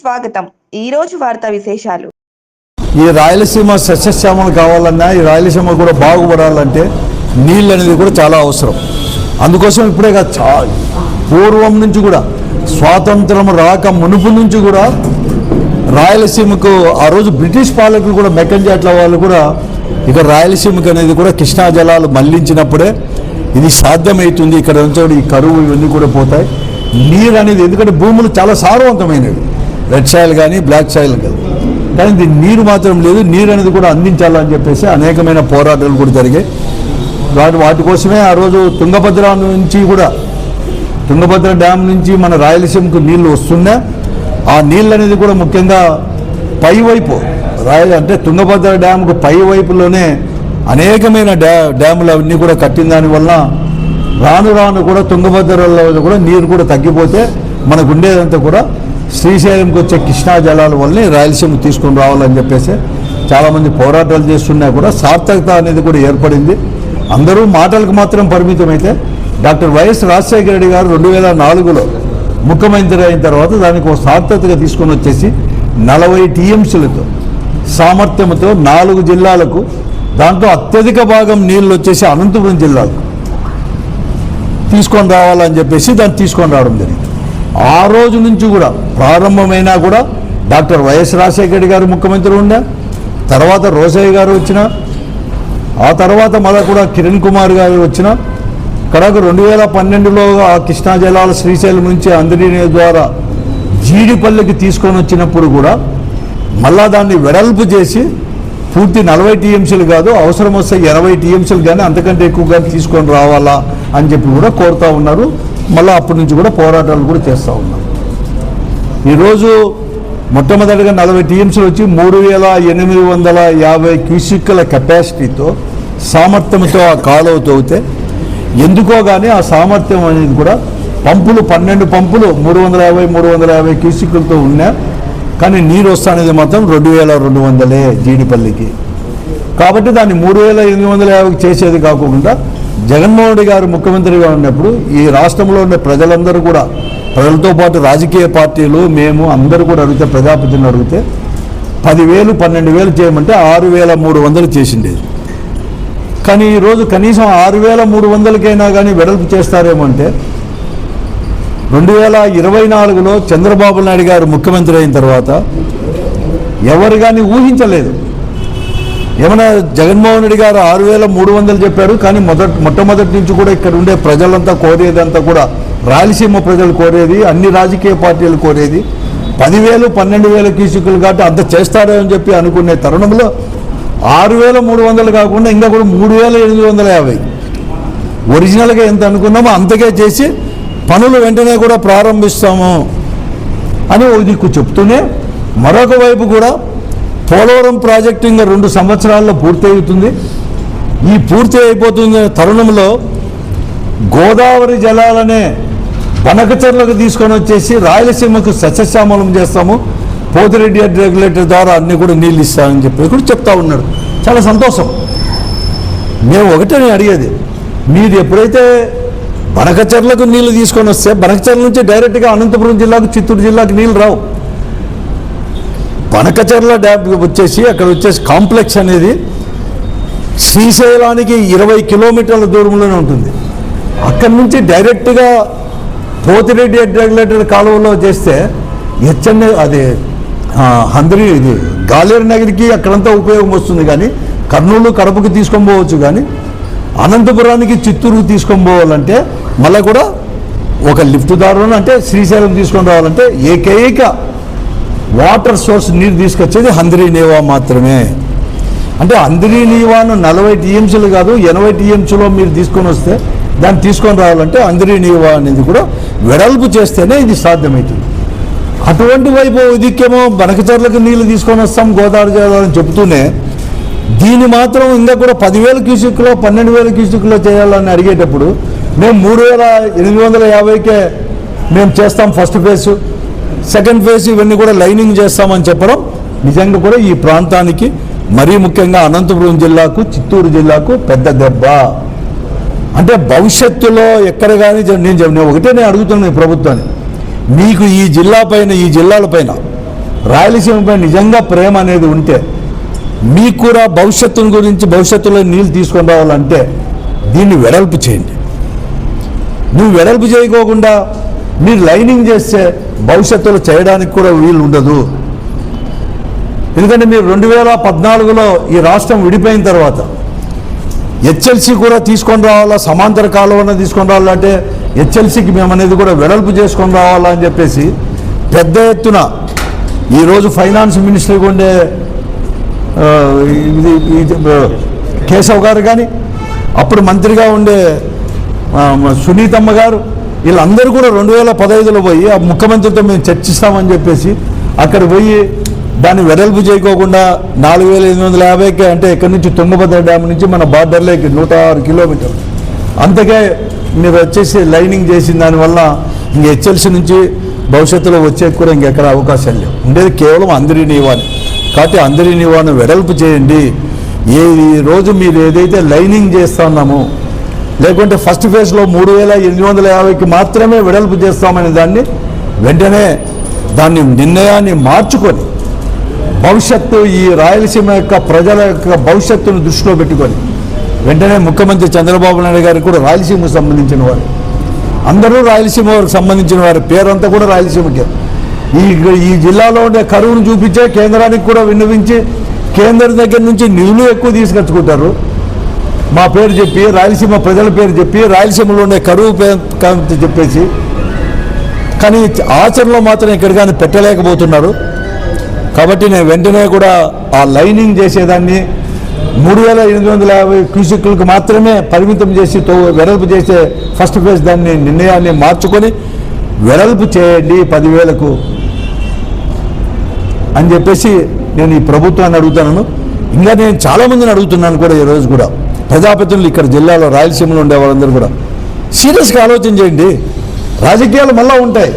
స్వాగతం. ఈ రోజు వార్తా విశేషాలు. ఈ రాయలసీమ సస్యశ్యామలు కావాలన్నా ఈ రాయలసీమ కూడా బాగుపడాలంటే నీళ్ళు అనేది కూడా చాలా అవసరం. అందుకోసం ఇప్పుడే కాదు చా పూర్వం నుంచి కూడా స్వాతంత్రం రాక మునుపు నుంచి కూడా రాయలసీమకు ఆ రోజు బ్రిటిష్ పాలకులు కూడా మెక్కంజాట్ల వాళ్ళు కూడా ఇక రాయలసీమకు అనేది కూడా కృష్ణా జలాలు మళ్ళించినప్పుడే ఇది సాధ్యమవుతుంది ఇక్కడ నుంచి ఈ కరువు ఇవన్నీ కూడా పోతాయి. నీరు అనేది ఎందుకంటే భూములు చాలా సారవంతమైనవి. రెడ్ సాయిల్ కానీ బ్లాక్ సాయిల్ కానీ కానీ నీరు మాత్రం లేదు నీరు అనేది కూడా అందించాలని చెప్పేసి అనేకమైన పోరాటాలు కూడా జరిగాయి. వాటి వాటి కోసమే ఆ రోజు తుంగభద్ర నుంచి కూడా తుంగభద్ర డ్యామ్ నుంచి మన రాయలసీమకు నీళ్ళు వస్తున్నా ఆ నీళ్ళు అనేది కూడా ముఖ్యంగా పైవైపు రాయల అంటే తుంగభద్ర డ్యామ్కు పై వైపులోనే అనేకమైన డ్యా డ్యాములు అవన్నీ కూడా కట్టిన దానివల్ల రాను రాను కూడా తుంగభద్రలో కూడా నీరు కూడా తగ్గిపోతే మనకు ఉండేదంతా కూడా శ్రీశైలంకి వచ్చే కృష్ణా జలాల వల్లనే రాయలసీమ తీసుకొని రావాలని చెప్పేసి చాలామంది పోరాటాలు చేస్తున్నా కూడా సార్థకత అనేది కూడా ఏర్పడింది. అందరూ మాటలకు మాత్రం పరిమితమైతే డాక్టర్ వైఎస్ రాజశేఖర రెడ్డి గారు రెండు వేల నాలుగులో ముఖ్యమంత్రి అయిన తర్వాత దానికి ఒక సార్థకతగా తీసుకొని వచ్చేసి నలభై టీఎంసీలతో సామర్థ్యంతో నాలుగు జిల్లాలకు దాంట్లో అత్యధిక భాగం నీళ్ళు వచ్చేసి అనంతపురం జిల్లాకు తీసుకొని రావాలని చెప్పేసి దాన్ని తీసుకొని రావడం జరిగింది. ఆ రోజు నుంచి కూడా ప్రారంభమైనా కూడా డాక్టర్ వైఎస్ రాజశేఖర గారు ముఖ్యమంత్రి ఉండే తర్వాత రోసయ్య గారు వచ్చిన ఆ తర్వాత మళ్ళా కూడా కిరణ్ కుమార్ గారు వచ్చిన కడకు రెండు వేల పన్నెండులో ఆ కృష్ణా జలాల శ్రీశైలం నుంచి అందరినీ ద్వారా జీడిపల్లికి తీసుకొని వచ్చినప్పుడు కూడా మళ్ళా దాన్ని వెడల్పు చేసి పూర్తి నలభై టీఎంసీలు కాదు అవసరం వస్తే ఇరవై టీఎంసీలు కానీ అంతకంటే ఎక్కువగా తీసుకొని రావాలా అని చెప్పి కూడా కోరుతూ ఉన్నారు. మళ్ళీ అప్పటి నుంచి కూడా పోరాటాలు కూడా చేస్తూ ఉన్నాం. ఈరోజు మొట్టమొదటిగా నలభై టీఎంసీలు వచ్చి మూడు వేల ఎనిమిది వందల యాభై క్యూసిక్ల కెపాసిటీతో సామర్థ్యంతో ఆ కాలువ తవ్వితే ఎందుకో కానీ ఆ సామర్థ్యం అనేది కూడా పంపులు పన్నెండు పంపులు మూడు వందల యాభై మూడు వందల యాభై క్యూసిక్లతో ఉన్నా కానీ నీరు వస్తానేది మాత్రం రెండు వేల రెండు వందలే జీడిపల్లికి. కాబట్టి దాన్ని మూడు వేల ఎనిమిది వందల యాభైకి చేసేది కాకుండా జగన్మోహన్ రెడ్డి గారు ముఖ్యమంత్రిగా ఉన్నప్పుడు ఈ రాష్ట్రంలో ఉండే ప్రజలందరూ కూడా ప్రజలతో పాటు రాజకీయ పార్టీలు మేము అందరూ కూడా అడిగితే ప్రజాపతిని అడిగితే పదివేలు పన్నెండు వేలు చేయమంటే ఆరు వేల మూడు వందలు చేసిండేది కానీ ఈరోజు కనీసం ఆరు వేల మూడు వందలకైనా కానీ వెడల్పు చేస్తారేమో అంటే రెండు వేల ఇరవై నాలుగులో చంద్రబాబు నాయుడు గారు ముఖ్యమంత్రి అయిన తర్వాత ఎవరు కానీ ఊహించలేదు. ఏమన్నా జగన్మోహన్ రెడ్డి గారు ఆరు వేల మూడు వందలు చెప్పారు కానీ మొదట మొట్టమొదటి నుంచి కూడా ఇక్కడ ఉండే ప్రజలంతా కోరేదంతా కూడా రాయలసీమ ప్రజలు కోరేది అన్ని రాజకీయ పార్టీలు కోరేది. పదివేలు పన్నెండు వేల కీసుకులు కాబట్టి అంత చేస్తారో అని చెప్పి అనుకునే తరుణంలో ఆరు వేల మూడు వందలు కాకుండా ఇంకా కూడా మూడు వేల ఎనిమిది వందల యాభై. ఒరిజినల్గా ఎంత అనుకున్నామో అంతకే చేసి పనులు వెంటనే కూడా ప్రారంభిస్తాము అని ఒక దిక్కు చెప్తూనే మరొక వైపు కూడా పోలవరం ప్రాజెక్టు ఇంకా రెండు సంవత్సరాల్లో పూర్తి అవుతుంది ఈ పూర్తి అయిపోతున్న తరుణంలో గోదావరి జలాలనే వనకచర్లకు తీసుకొని వచ్చేసి రాయలసీమకు సస్యశ్యామలం చేస్తాము. పోతిరెడ్డి రెగ్యులేటర్ ద్వారా అన్ని కూడా నీళ్ళు ఇస్తామని చెప్పి కూడా చెప్తా ఉన్నాడు. చాలా సంతోషం. మేము ఒకటే అడిగేది. మీరు ఎప్పుడైతే బనకచర్లకు నీళ్ళు తీసుకొని వస్తే బనకచర్ల నుంచి డైరెక్ట్గా అనంతపురం జిల్లాకు చిత్తూరు జిల్లాకు నీళ్ళు రావు. పనకచర్ల డ్యామ్ వచ్చేసి అక్కడ వచ్చేసి కాంప్లెక్స్ అనేది శ్రీశైలానికి ఇరవై కిలోమీటర్ల దూరంలోనే ఉంటుంది. అక్కడి నుంచి డైరెక్ట్గా పోతిరెడ్డి రెగ్యులేటర్ కాలువలో చేస్తే హెచ్ఎన్ఏ అది ఆ, హంద్రి ఇది గాలేరు నగరికి అక్కడంతా ఉపయోగం వస్తుంది కానీ కర్నూలు కడపకి తీసుకొని పోవచ్చు కానీ అనంతపురానికి చిత్తూరుకు తీసుకొని పోవాలంటే మళ్ళీ కూడా ఒక లిఫ్ట్ దారులను అంటే శ్రీశైలం తీసుకొని రావాలంటే ఏకైక వాటర్ సోర్స్ నీరు తీసుకొచ్చేది హంద్రీ నేవా మాత్రమే. అంటే అందరి నీవాను నలభై టీఎంసీలు కాదు ఎనభై టీఎంసీలో మీరు తీసుకొని వస్తే దాన్ని తీసుకొని రావాలంటే అందరి నీవా అనేది కూడా వెడల్పు చేస్తేనే ఇది సాధ్యమవుతుంది. అటువంటి వైపు దిక్కేమో బనకచర్లకు నీళ్ళు తీసుకొని వస్తాం గోదావరి చేయాలని చెబుతూనే దీన్ని మాత్రం ఇంకా కూడా పదివేల క్యూసిక్లో పన్నెండు వేల క్యూసిక్లో చేయాలని అడిగేటప్పుడు మేము మూడు వేల ఎనిమిది వందల యాభైకే మేము చేస్తాం ఫస్ట్ ఫేజ్. సెకండ్ ఫేజ్ ఇవన్నీ కూడా లైనింగ్ చేస్తామని చెప్పడం నిజంగా కూడా ఈ ప్రాంతానికి మరీ ముఖ్యంగా అనంతపురం జిల్లాకు చిత్తూరు జిల్లాకు పెద్ద దెబ్బ. అంటే భవిష్యత్తులో ఎక్కడ కానీ నేను నేను ఒకటే నేను అడుగుతున్నాను ఈ ప్రభుత్వాన్ని. మీకు ఈ జిల్లా పైన ఈ జిల్లాల పైన రాయలసీమపై నిజంగా ప్రేమ అనేది ఉంటే మీకు కూడా భవిష్యత్తుని గురించి భవిష్యత్తులో నీళ్ళు తీసుకొని రావాలంటే దీన్ని వెడల్పు చేయండి. నువ్వు వెడల్పు చేయకోకుండా మీరు లైనింగ్ చేస్తే భవిష్యత్తులో చేయడానికి కూడా వీలు ఉండదు. ఎందుకంటే మీరు రెండు వేల పద్నాలుగులో ఈ రాష్ట్రం విడిపోయిన తర్వాత హెచ్ఎల్సి కూడా తీసుకొని రావాలా సమాంతర కాలువన తీసుకొని రావాలంటే హెచ్ఎల్సికి మేము అనేది కూడా వెడల్పు చేసుకొని రావాలా అని చెప్పేసి పెద్ద ఎత్తున ఈరోజు ఫైనాన్స్ మినిస్టర్గా ఉండే ఇది కేశవ్ గారు కానీ అప్పుడు మంత్రిగా ఉండే సునీతమ్మ గారు వీళ్ళందరూ కూడా రెండు వేల పదహైదులో పోయి ఆ ముఖ్యమంత్రితో మేము చర్చిస్తామని చెప్పేసి అక్కడ పోయి దాన్ని వెడల్పు చేయకోకుండా నాలుగు వేల ఎనిమిది వందల యాభైకి అంటే ఇక్కడి నుంచి తుంగభద్ర డ్యామ్ నుంచి మన బార్డర్లోకి నూట ఆరు కిలోమీటర్లు. అంతకే మీరు వచ్చేసి లైనింగ్ చేసిన దానివల్ల ఇంక హెచ్ఎల్సీ నుంచి భవిష్యత్తులో వచ్చే కూడా ఇంకెక్కడ అవకాశాలు లేవు. ఉండేది కేవలం అందరి నీవాని. కాబట్టి అందరి నీవాను వెడల్పు చేయండి. ఏ ఈ రోజు మీరు ఏదైతే లైనింగ్ చేస్తున్నామో లేకుంటే ఫస్ట్ ఫేజ్లో మూడు వేల ఎనిమిది వందల యాభైకి మాత్రమే వెడల్పు చేస్తామనే దాన్ని వెంటనే దాన్ని నిర్ణయాన్ని మార్చుకొని భవిష్యత్తు ఈ రాయలసీమ యొక్క ప్రజల యొక్క భవిష్యత్తును దృష్టిలో పెట్టుకొని వెంటనే ముఖ్యమంత్రి చంద్రబాబు నాయుడు గారికి కూడా రాయలసీమకు సంబంధించిన వారు. అందరూ రాయలసీమ వారికి సంబంధించిన వారి. పేరంతా కూడా రాయలసీమకే. ఈ ఈ జిల్లాలో ఉండే కరువును చూపించే కేంద్రానికి కూడా విన్నవించి కేంద్రం దగ్గర నుంచి నిధులు ఎక్కువ తీసుకొచ్చుకుంటారు. మా పేరు చెప్పి రాయలసీమ ప్రజల పేరు చెప్పి రాయలసీమలో ఉండే కరువు పేరు చెప్పేసి కానీ ఆచరణలో మాత్రం ఇక్కడ కానీ పెట్టలేకపోతున్నారు. కాబట్టి నేను వెంటనే కూడా ఆ లైనింగ్ చేసేదాన్ని. మూడు వేల ఎనిమిది వందల యాభై క్యూసిక్లకు మాత్రమే పరిమితం చేసి తో వెడల్పు చేసే ఫస్ట్ ఫేజ్ దాన్ని నిర్ణయాన్ని మార్చుకొని వెడల్పు చేయండి పదివేలకు అని చెప్పేసి నేను ఈ ప్రభుత్వాన్ని అడుగుతాను. ఇంకా నేను చాలామందిని అడుగుతున్నాను కూడా ఈరోజు కూడా. ప్రజాప్రతినిధులు ఇక్కడ జిల్లాలో రాయలసీమలో ఉండే వాళ్ళందరూ కూడా. సీరియస్గా ఆలోచన చేయండి. రాజకీయాలు మళ్ళీ ఉంటాయి.